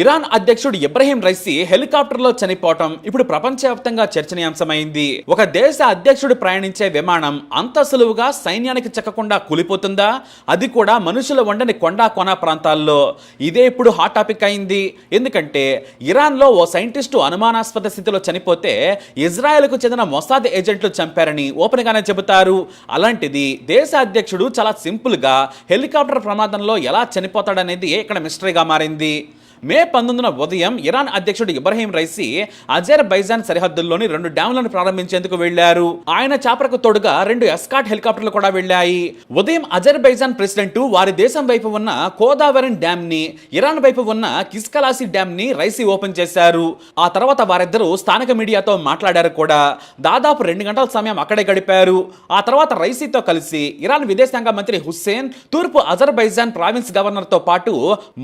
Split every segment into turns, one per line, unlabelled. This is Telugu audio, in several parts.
ఇరాన్ అధ్యక్షుడు ఇబ్రహీం రైసీ హెలికాప్టర్లో చనిపోవటం ఇప్పుడు ప్రపంచవ్యాప్తంగా చర్చనీయాంశమైంది. ఒక దేశ అధ్యక్షుడు ప్రయాణించే విమానం అంత సులువుగా సైన్యానికి చెక్కకుండా కూలిపోతుందా? అది కూడా మనుషులు వండని కొండా కొన ప్రాంతాల్లో. ఇదే ఇప్పుడు హాట్ టాపిక్ అయింది. ఎందుకంటే ఇరాన్లో ఓ సైంటిస్టు అనుమానాస్పద స్థితిలో చనిపోతే ఇజ్రాయెల్కు చెందిన మొసాద్ ఏజెంట్లు చంపారని ఓపెన్గానే చెబుతారు. అలాంటిది దేశ అధ్యక్షుడు చాలా సింపుల్గా హెలికాప్టర్ ప్రమాదంలో ఎలా చనిపోతాడనేది ఇక్కడ మిస్టరీగా మారింది. మే పంతొమ్మిదిన ఉదయం ఇరాన్ అధ్యక్షుడు ఇబ్రహీం రైసీ అజర్ బైజాన్ సరిహద్దుల్లోని రెండు డ్యాములను ప్రారంభించేందుకు వెళ్ళారు ఆయన చాపరకు తోడుగా రెండు ఎస్కాట్ హెలికాప్టర్లు కూడా వెళ్ళాయి ఉదయం అజర్ బైజాన్ ప్రెసిడెంట్ వారి దేశం వైపు ఉన్న కోదావరన్ డ్యామ్ని ఇరాన్ వైపు ఉన్న కిస్కలాసి డ్యామ్ని రైసీ ఓపెన్ చేశారు. ఆ తర్వాత వారిద్దరూ స్థానిక మీడియాతో మాట్లాడారు కూడా. దాదాపు రెండు గంటల సమయం అక్కడే గడిపారు. ఆ తర్వాత రైసీతో కలిసి ఇరాన్ విదేశాంగ మంత్రి హుస్సేన్ తూర్పు అజర్బైజాన్ ప్రావిన్స్ గవర్నర్తో పాటు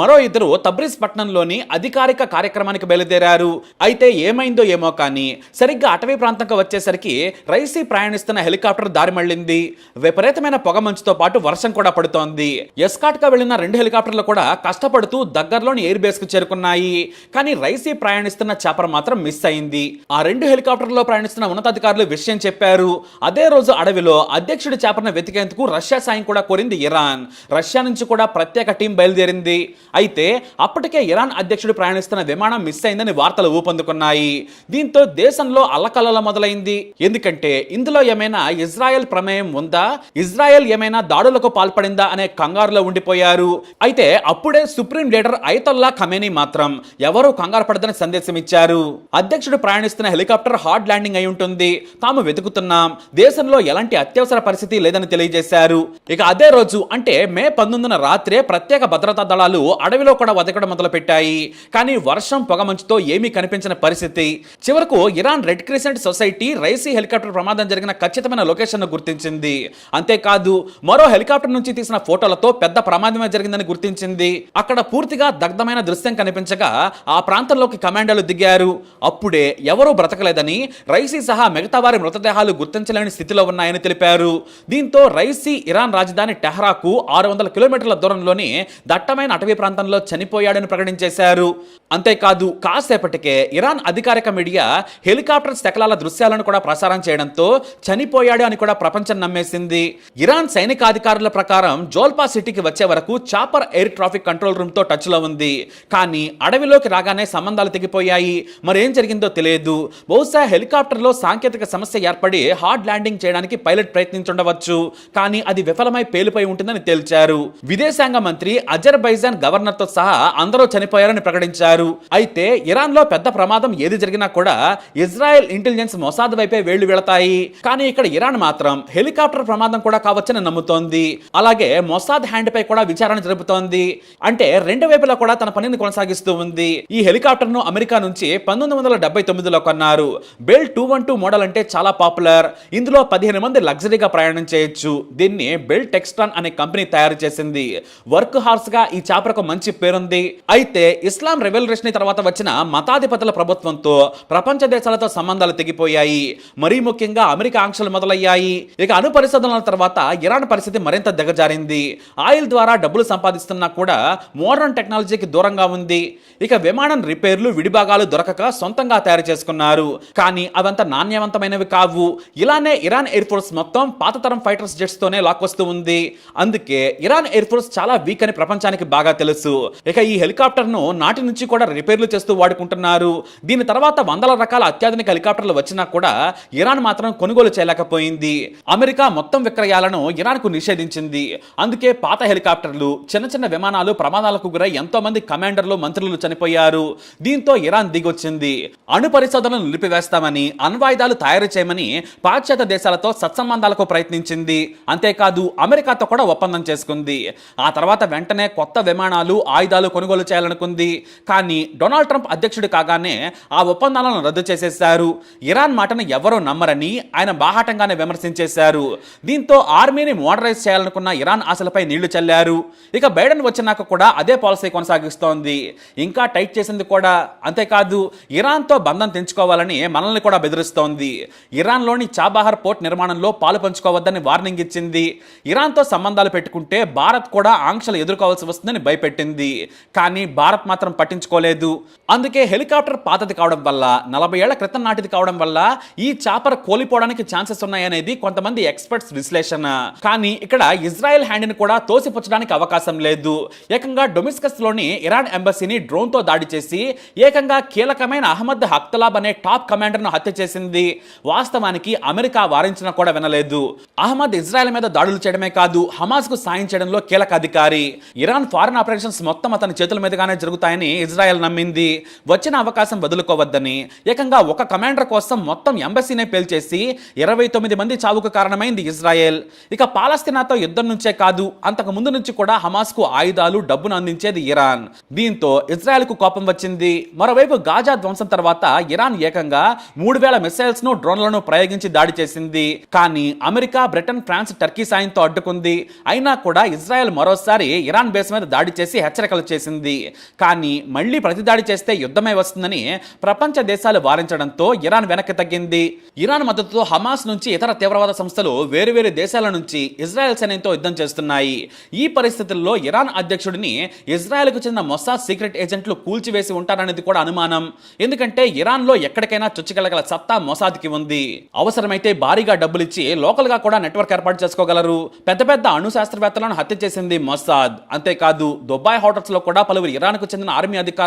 మరో ఇద్దరు తబ్రిజ్ పట్టణంలోని అధికారిక కార్యక్రమానికి బయలుదేరారు. అయితే ఏమైందో ఏమో కానీ సరిగ్గా అటవీ ప్రాంతంకి వచ్చేసరికి రైసీ ప్రయాణిస్తున్న హెలికాప్టర్ దారి మళ్ళింది. విపరీతమైన పొగ మంచుతో పాటు వర్షం కూడా పడుతోంది. ఎస్కాట్గా వెళ్ళిన రెండు హెలికాప్టర్లు కూడా కష్టపడుతూ దగ్గరలోని ఎయిర్ బేస్కు చేరుకున్నాయి. కానీ రైసీ ప్రయాణిస్తున్న చాపర్ మాత్రం మిస్ అయింది. ఆ రెండు హెలికాప్టర్లో ప్రయాణిస్తున్న ఉన్నతాధికారులు విషయం చెప్పారు. అదే రోజు అడవిలో అధ్యక్షుడి చాపర్ను వెతికేందుకు రష్యా సాయం కూడా కోరింది ఇరాన్. రష్యా నుంచి కూడా ప్రత్యేక టీం బయలుదేరింది. అయితే అప్పటికే ఇరాన్ అధ్యక్షుడు ప్రయాణిస్తున్న విమానం మిస్ అయిందని వార్తలు ఊపందుకున్నాయి. దీంతో దేశంలో అల్లకల్లల మొదలైంది. ఎందుకంటే ఇందులో ఏమైనా ఇజ్రాయెల్ ప్రమేయం ఉందా? ఇజ్రాయెల్ ఏమైనా దాడులకు పాల్పడిందా అనే కంగారులో ఉండిపోయారు. అయితే అప్పుడే సుప్రీం లీడర్ ఐతల్లా ఖమేనీ మాత్రం ఎవరూ కంగారు పడదని సందేశం ఇచ్చారు. అధ్యక్షుడు ప్రయాణిస్తున్న హెలికాప్టర్ హార్డ్ ల్యాండింగ్ అయి ఉంటుంది. తాము వెతుకుతున్నాం. దేశంలో ఎలాంటి అత్యవసర పరిస్థితి లేదని తెలియజేశారు. ఇక అదే రోజు అంటే మే పంతొమ్మిదిన రాత్రే ప్రత్యేక భద్రతా దళాలు అడవిలో కూడా వదకడం మొదలుపెట్టాయి కానీ వర్షం పొగమంచుతో ఏమీ కనిపించిన పరిస్థితి. చివరకు Iran Red Crescent Society Raisi helicopter ప్రమాదం జరిగిన ఖచ్చితమైన లొకేషన్ గుర్తించింది. అంతేకాదు మరో హెలికాప్టర్ నుంచి తీసిన ఫోటోలతో పెద్ద ప్రమాదమే జరిగిందని గుర్తించింది. అక్కడ పూర్తిగా దగ్ధమైన దృశ్యం కనిపించగా ఆ ప్రాంతంలోకి కమాండోలు దిగారు. అప్పుడే ఎవరూ బ్రతకలేదని రైసీ సహా మిగతా వారి మృతదేహాలు గుర్తించలేని స్థితిలో ఉన్నాయని తెలిపారు. దీంతో రైసీ ఇరాన్ రాజధాని టెహ్రాకు ఆరు వందల కిలోమీటర్ల దూరంలోని దట్టమైన అటవీ ప్రాంతంలో చనిపోయాడని ప్రకటించేశారు. అంతేకాదు కాసేపటికే ఇరాన్ అధికారిక మీడియా హెలికాప్టర్ శకలాల దృశ్యాలను కూడా ప్రసారం చేయడంతో చనిపోయాడు అని కూడా ప్రపంచం నమ్మేసింది. ఇరాన్ సైనికాధికారుల ప్రకారం జోల్పా సిటీకి వచ్చే వరకు చాపర్ ఎయిర్ ట్రాఫిక్ కంట్రోల్ రూమ్తో టచ్లో ఉంది. కానీ అడవిలోకి రాగానే సంబంధాలు తెగిపోయాయి. మరేం జరిగిందో తెలియదు. బహుశా హెలికాప్టర్లో సాంకేతిక సమస్య ఏర్పడి హార్డ్ ల్యాండింగ్ చేయడానికి పైలట్ ప్రయత్నించుండవచ్చు. కానీ అది విఫలమై పేలిపోయి ఉంటుందని తేల్చారు. విదేశాంగ మంత్రి అజర్బైజాన్ గవర్నర్తో సహా అందరూ చనిపోయారని ప్రకటించారు. అయితే ఇరాన్లో పెద్ద ప్రమాదం ఏది జరిగినా కూడా ఇజ్రాయెల్ ఇంటెలిజెన్స్ మొసాద్ వైపే వేళ్ళు వెళతాయి. కానీ ఇక్కడ ఇరాన్ మాత్రం హెలికాప్టర్ ప్రమాదం కూడా కావచ్చని నమ్ముతోంది. అలాగే మొసాద్ హ్యాండ్ పై కూడా విచారణ జరుపుతోంది. అంటే రెండు వైపులా కూడా తన పనిని కొనసాగిస్తూ ఉంది. ఈ హెలికాప్టర్ను అమెరికా నుంచి పంతొమ్మిది వందల డెబ్బై తొమ్మిదిలో కొన్నారు. Bell two one two model అంటే చాలా పాపులర్. ఇందులో పదిహేను మంది లగ్జరీగా ప్రయాణం చేయొచ్చు. దీన్ని బెల్ టెక్స్టాన్ అనే కంపెనీ తయారు చేసింది. వర్క్ హార్స్గా ఈ చాపరకు మంచి పేరుంది. అయితే ఇస్లాం రెవెల్ రెవల్యూషన్ తర్వాత వచ్చిన మతాధిపతుల ప్రభుత్వంతో ప్రపంచ దేశాలతో సంబంధాలు తెగిపోయాయి. మరీ ముఖ్యంగా అమెరికా ఆంక్షలు మొదలయ్యాయి. ఇక అణు పరిశోధనల తర్వాత ఇరాన్ పరిస్థితి మరింత దిగజారింది. ఆయిల్ ద్వారా డబ్బులు సంపాదిస్తున్నా కూడా మోడర్న్ టెక్నాలజీకి దూరంగా ఉంది. ఇక విమానం రిపేర్లు విడిభాగాలు దొరకక సొంతంగా తయారు చేసుకున్నారు. కానీ అవంత నాణ్యవంతమైనవి కావు. ఇలానే ఇరాన్ ఎయిర్ ఫోర్స్ మొత్తం పాత తరం ఫైటర్స్ జెట్స్ తోనే లాక్కొస్తూ ఉంది. అందుకే ఇరాన్ ఎయిర్ ఫోర్స్ చాలా వీక్ అని ప్రపంచానికి బాగా తెలుసు. ఇక ఈ హెలికాప్టర్ను నాటి నుంచి కూడా రిపేర్లు చేస్తూ వాడుకుంటున్నారు. దీని తర్వాత వందల రకాల అత్యాధునిక హెలికాప్టర్లు వచ్చినా కూడా ఇరాన్ మాత్రం కొనుగోలు చేయలేకపోయింది. అమెరికా మొత్తం విక్రయాలను ఇరాన్కు నిషేధించింది. అందుకే పాత హెలికాప్టర్లు చిన్న చిన్న విమానాలు ప్రమాదాలకు గురై ఎంతో మంది కమాండర్లు మంత్రులు చనిపోయారు. దీంతో ఇరాన్ దిగొచ్చింది. అణు పరిశోధనలు నిలిపివేస్తామని అణ్వాయుధాలు తయారు చేయమని పాశ్చాత్య దేశాలతో సత్సంబంధాలకు ప్రయత్నించింది. అంతేకాదు అమెరికాతో కూడా ఒప్పందం చేసుకుంది. ఆ తర్వాత వెంటనే కొత్త విమానాలు ఆయుధాలు కొనుగోలు చేయాలనుకుంది. కానీ డొనాల్డ్ ట్రంప్ అధ్యక్షుడు కాగానే ఆ ఒప్పందాలను రద్దు చేసేశారు. ఇరాన్ మాటను ఎవరూ నమ్మరని ఆయన బాహాటంగానే విమర్శించేశారు. దీంతో ఆర్మీని మోడరైజ్ చేయాలనుకున్న ఇరాన్ ఆశలపై నీళ్ళు చల్లారు. ఇక బైడెన్ వచ్చినాక కూడా అదే పాలసీ కొనసాగిస్తోంది. ఇంకా టైట్ చేసింది కూడా అంతేకాదు ఇరాన్తో బంధం తెంచుకోవాలని మనల్ని కూడా బెదిరిస్తోంది. ఇరాన్లోని చాబాహర్ పోర్ట్ నిర్మాణంలో పాలు పంచుకోవద్దని వార్నింగ్ ఇచ్చింది. ఇరాన్తో సంబంధాలు పెట్టుకుంటే భారత్ కూడా ఆంక్షలు ఎదుర్కోవాల్సి వస్తుందని భయపెట్టింది. కానీ భారత్ మాత్రం పట్టించుకో పట్టించుకోలేదు. అందుకే హెలికాప్టర్ పాతది కావడం వల్ల నలభై ఏళ్ళ క్రితం నాటిది కావడం వల్ల ఈ చాపర్ కోలిపోవడానికి ఛాన్సెస్ ఉన్నాయనేది కొంతమంది ఎక్స్పర్ట్స్ విశ్లేషణ. కానీ ఇక్కడ ఇజ్రాయెల్ హ్యాండ్ని కూడా తోసిపుచ్చడానికి అవకాశం లేదు. ఏకంగా డొమిస్కస్లోని ఇరాన్ ఎంబసీని డ్రోన్తో దాడి చేసి ఏకంగా కీలకమైన అహ్మద్ హక్తలాబ్ అనే టాప్ కమాండర్ను హత్య చేసింది. వాస్తవానికి అమెరికా వారించిన కూడా వినలేదు. అహ్మద్ ఇజ్రాయెల్ మీద దాడులు చేయడమే కాదు హమాస్కు సాయం చేయడంలో కీలక అధికారి. ఇరాన్ ఫారెన్ ఆపరేషన్స్ మొత్తం అతని చేతుల మీదుగానే జరుగుతాయని ఇజ్రాయెల్ నమ్మింది. వచ్చిన అవకాశం వదులుకోవద్దని ఏకంగా ఒక కమాండర్ కోసం మొత్తం ఎంబసీనే పేల్చేసి ఇరవై తొమ్మిది మంది చావుకు కారణమైంది ఇజ్రాయెల్ ఇక పాలస్తీనాతో యుద్ధం నుంచే కాదు అంతకు ముందు నుంచి కూడా హమాస్కు ఆయుధాలు డబ్బును అందించేది ఇరాన్. దీంతో ఇజ్రాయెల్కు కోపం వచ్చింది. మరోవైపు గాజా ధ్వంసం తర్వాత ఇరాన్ ఏకంగా మూడు వేల మిసైల్స్ను డ్రోన్లను ప్రయోగించి దాడి చేసింది. కానీ అమెరికా బ్రిటన్ ఫ్రాన్స్ టర్కీ సాయంతో అడ్డుకుంది. అయినా కూడా ఇజ్రాయెల్ మరోసారి ఇరాన్ బేస్ మీద దాడి చేసి హెచ్చరికలు చేసింది. కానీ మళ్ళీ ప్రతి దాడి చేస్తే యుద్ధమే వస్తుందని ప్రపంచ దేశాలు వారించడంతో ఇరాన్ వెనక్కి తగ్గింది. ఇరాన్ మద్దతుతో హమాస్ నుంచి ఇతర తీవ్రవాద సంస్థలు వేరువేరు దేశాల నుంచి ఇజ్రాయెల్ సైన్యంతో యుద్ధం చేస్తున్నాయి. ఈ పరిస్థితుల్లో ఇరాన్ అధ్యక్షుడిని ఇజ్రాయెల్కు చెందిన మొసాద్ సీక్రెట్ ఏజెంట్లు కూల్చివేసి ఉంటారనేది కూడా అనుమానం. ఎందుకంటే ఇరాన్లో ఎక్కడికైనా చొచ్చుకెళ్ళగల సత్తా మొసాద్కి ఉంది. అవసరమైతే భారీగా డబ్బులిచ్చి లోకల్గా కూడా నెట్వర్క్ ఏర్పాటు చేసుకోగలరు. పెద్ద పెద్ద అణు శాస్త్రవేత్తలను హత్య చేసింది మొసాద్ అంతేకాదు దుబాయ్ హోటల్స్లో కూడా పలువురు ఇరాన్కు చెందిన ఆర్మీ అధికారులు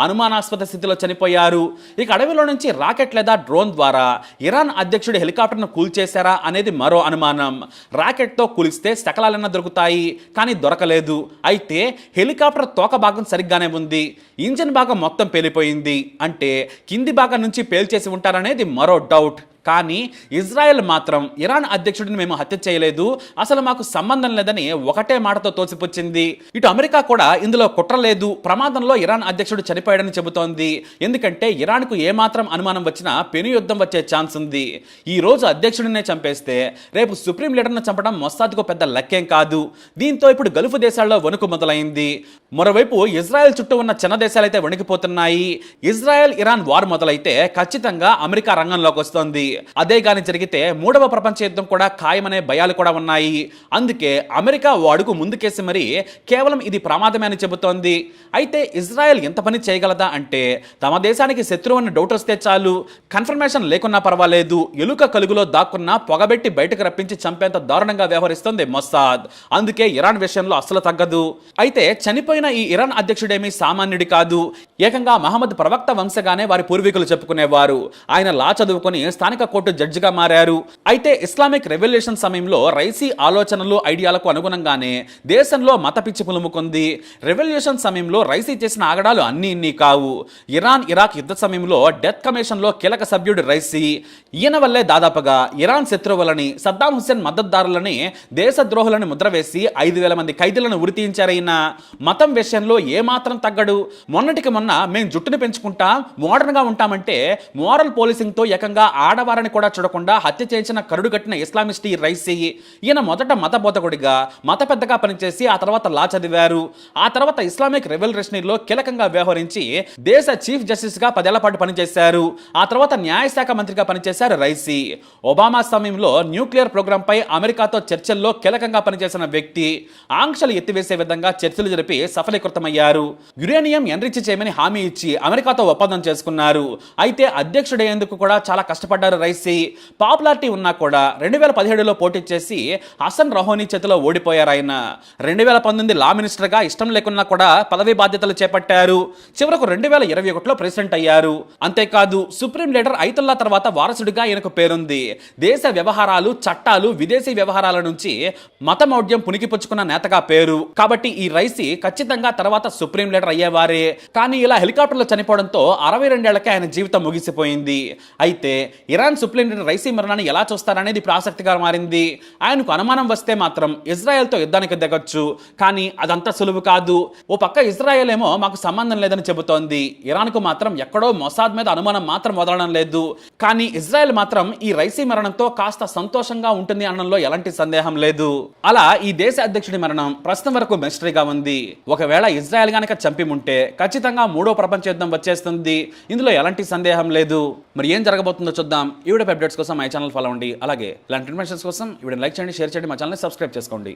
అనుమానాస్పద స్థితిలో చనిపోయారు. ఇక అడవిలో నుంచి రాకెట్ లేదా డ్రోన్ ద్వారా ఇరాన్ అధ్యక్షుడు హెలికాప్టర్ను కూల్చేశారా అనేది మరో అనుమానం. రాకెట్తో కూలిస్తే శకలాలన్నా దొరుకుతాయి కానీ దొరకలేదు. అయితే హెలికాప్టర్ తోక భాగం సరిగ్గానే ఉంది. ఇంజిన్ భాగం మొత్తం పేలిపోయింది. అంటే కింది భాగం నుంచి పేల్చేసి ఉంటారనేది మరో డౌట్. కానీ ఇజ్రాయెల్ మాత్రం ఇరాన్ అధ్యక్షుడిని మేము హత్య చేయలేదు. అసలు మాకు సంబంధం లేదని ఒకటే మాటతో తోసిపుచ్చింది. ఇటు అమెరికా కూడా ఇందులో కుట్ర లేదు ప్రమాదంలో ఇరాన్ అధ్యక్షుడు చనిపోయాడని చెబుతోంది. ఎందుకంటే ఇరాన్కు ఏమాత్రం అనుమానం వచ్చినా పెను యుద్ధం వచ్చే ఛాన్స్ ఉంది. ఈ రోజు అధ్యక్షుడినే చంపేస్తే రేపు సుప్రీం లీడర్ను చంపడం మొస్సాద్కు పెద్ద లక్కేం కాదు. దీంతో ఇప్పుడు గల్ఫ్ దేశాల్లో వణుకు మొదలైంది. మరోవైపు ఇజ్రాయెల్ చుట్టూ ఉన్న చిన్న దేశాలైతే వణికిపోతున్నాయి. ఇజ్రాయెల్ ఇరాన్ వార్ మొదలైతే ఖచ్చితంగా అమెరికా రంగంలోకి వస్తోంది. అదే గాని జరిగితే మూడవ ప్రపంచ యుద్ధం కూడా ఖాయమనే భయాలు కూడా ఉన్నాయి. అందుకే అమెరికా వాడుకు ముందుకేసి మరి కేవలం ఇది ప్రమాదమే అని చెబుతోంది. అయితే ఇజ్రాయెల్ ఎంత పని చేయగలదా అంటే తమ దేశానికి శత్రువు అని డౌట్ వస్తే చాలు. కన్ఫర్మేషన్ లేకున్నా పర్వాలేదు. ఎలుక కలుగులో దాక్కున్న పొగబెట్టి బయటకు రప్పించి చంపేంత దారుణంగా వ్యవహరిస్తుంది మొస్సాద్. అందుకే ఇరాన్ విషయంలో అస్సలు తగ్గదు. అయితే చనిపోయిన ఈ ఇరాన్ అధ్యక్షుడేమీ సామాన్యుడి కాదు. ఏకంగా మహమ్మద్ ప్రవక్త వంశగానే వారి పూర్వీకులు చెప్పుకునేవారు. ఆయన లా చదువుకొని స్థానిక కోర్టు జడ్జిగా మారారు. అయితే ఇస్లామిక్ రెవల్యూషన్ సమయంలో రైసీ ఆలోచనలు ఐడియాలకు అనుగుణంగానే దేశంలో మత పిచ్చి పులుముకుంది రెవల్యూషన్ సమయంలో రైసీ చేసిన ఆగడాలు అన్ని ఇన్ని కావు. ఇరాన్ ఇరాక్ యుద్ధ సమయంలో డెత్ కమిషన్లో కీలక సభ్యుడు రైసీ. ఈయన వల్లే దాదాపుగా ఇరాన్ శత్రువులని సద్దాం హుస్సేన్ మద్దతుదారులని దేశద్రోహులని ముద్ర వేసి ఐదు వేల మంది ఖైదీలను ఉరితీయించారైన మతం విషయంలో ఏమాత్రం తగ్గడు. మొన్నటికి మొన్న మేము జుట్టును పెంచుకుంటాం మోడర్న్గా ఉంటామంటే మోరల్ పోలీసింగ్తో ఏకంగా ఆడవారిని కూడా చూడకుండా హత్య చేయించిన కరుడు కట్టిన ఇస్లామిస్ట్ ఈ రైసీ. ఈయన మొదట మత బోధకుడిగా మత పెద్దగా పనిచేసి ఆ తర్వాత లా చదివారు. ఆ తర్వాత ఇస్లామిక్ రెవల్యూషనరీలో కీలకంగా వ్యవహరించి దేశ చీఫ్ జస్టిస్గా పదేళ్ళ పాటు పనిచేశారు. ఆ తర్వాత న్యాయశాఖ మంత్రిగా పనిచేశారు రైసీ. ఒబామా సమయంలో న్యూక్లియర్ ప్రోగ్రాంపై అమెరికాతో చర్చల్లో కీలకంగా పనిచేసిన వ్యక్తి. ఆంక్షలు ఎత్తివేసే విధంగా చర్చలు జరిపి సఫలీకృతమయ్యారు. యురేనియం ఎన్రిచ్ చేయమని హామీ ఇచ్చి అమెరికాతో ఒప్పందం చేసుకున్నారు. అయితే అధ్యక్షుడయ్యేందుకు కూడా చాలా కష్టపడ్డారు రైసీ. పాపులారిటీ ఉన్నా కూడా రెండు వేల పదిహేడులో పోటీ చేసి హసన్ రహోనీ చేతిలో ఓడిపోయారు ఆయన. రెండు వేల పంతొమ్మిది లా మినిస్టర్గా ఇష్టం లేకున్నా కూడా పదవి బాధ్యతలు చేపట్టారు. చివరకు రెండు వేల ఇరవై ఒకటిలో ప్రెసిడెంట్ అయ్యారు. అంతేకాదు సుప్రీం లీడర్ ఐతుల్లా తర్వాత వారసుడిగా ఈయనకు పేరుంది. దేశ వ్యవహారాలు చట్టాలు విదేశీ వ్యవహారాల నుంచి మతమౌఢ్యం పుణికిపుచ్చుకున్న నేతగా పేరు. కాబట్టి ఈ రైసీ ఖచ్చితంగా ఖచ్చితంగా తర్వాత సుప్రీం లీడర్ అయ్యేవారే. కానీ ఇలా హెలికాప్టర్లో చనిపోవడంతో అరవై రెండేళ్ళకే ఆయన జీవితం ముగిసిపోయింది. అయితే ఇరాన్ సుప్రీం లీడర్ రైసీ మరణాన్ని ఎలా చూస్తారనేది ఇప్పుడు ఆసక్తిగా మారింది. ఆయనకు అనుమానం వస్తే మాత్రం ఇజ్రాయెల్తో యుద్ధానికి దిగొచ్చు. కానీ అదంత సులువు కాదు. ఓ పక్క ఇజ్రాయెల్ ఏమో మాకు సంబంధం లేదని చెబుతోంది. ఇరాన్కు మాత్రం ఎక్కడో మొసాద్ మీద అనుమానం మాత్రం వదలడం లేదు. కానీ ఇజ్రాయెల్ మాత్రం ఈ రైసీ మరణంతో కాస్త సంతోషంగా ఉంటుంది అనడంలో ఎలాంటి సందేహం లేదు. అలా ఈ దేశ అధ్యక్షుడి మరణం ప్రస్తుతం వరకు మిస్టరీగా ఉంది. ఒకవేళ ఇజ్రాయెల్ గనక చంపి ఉంటే ఖచ్చితంగా మూడో ప్రపంచ యుద్ధం వచ్చేస్తుంది. ఇందులో ఎలాంటి సందేహం లేదు. మరి ఏం జరగబోతుందో చూద్దాం. ఈ వీడియో అప్డేట్స్ కోసం మై ఛానల్ ఫాలో అవ్వండి. అలాగే ఇలాంటి ఇన్ఫర్మేషన్స్ కోసం వీడియో లైక్ చేయండి షేర్ చేయండి మా ఛానల్ సబ్స్క్రైబ్ చేసుకోండి.